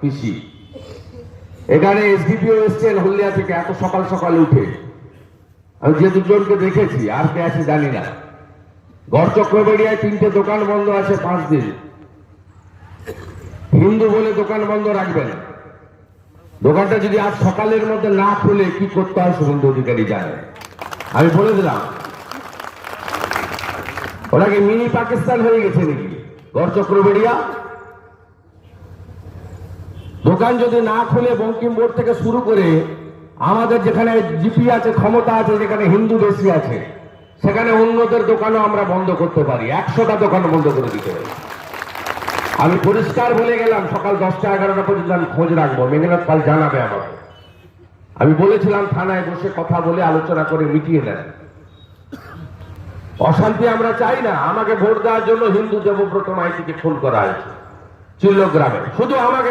পিসি। এখানে এসডিপিও এসছেন হলদিয়া থেকে এত সকাল সকাল উঠে। আমি যে দুজনকে দেখেছি, আর কে আছে জানি না। গড় চক্রবেড়িয়ায় তিনটে দোকান বন্ধ আছে পাঁচ দিন। হিন্দু বলে দোকান বন্ধ রাখবেন। দোকানটা যদি আজ সকালের মধ্যে না খুলে, কি করতে হয় শুভেন্দু অধিকারী জানে। আমি বলে দিলাম। ওরা কি মিনি পাকিস্তান হয়ে গেছে নাকি? গড় চক্রবেড়িয়া? দোকান যদি না খুলে বঙ্কিম বোর্ড থেকে শুরু করে আমাদের যেখানে জিপি আছে, ক্ষমতা আছে, যেখানে হিন্দু বেশি আছে, সেখানে অন্যদের দোকানও আমরা বন্ধ করতে পারি। একশোটা দোকান বন্ধ করে দিতে পারি। আমি পরিষ্কার বলে গেলাম, সকাল দশটা এগারোটা পর্যন্ত আমি খোঁজ রাখব। মেঘনাথ পাল জানাবে আমাকে। আমি বলেছিলাম, থানায় বসে কথা বলে আলোচনা করে মিটিয়ে দেন অশান্তি আমরা চাই না। আমাকে ভোট দেওয়ার জন্য হিন্দু দেবব্রত মাইতিকে খুন করা হয়েছে। চিল্লগ্রামে শুধু আমাকে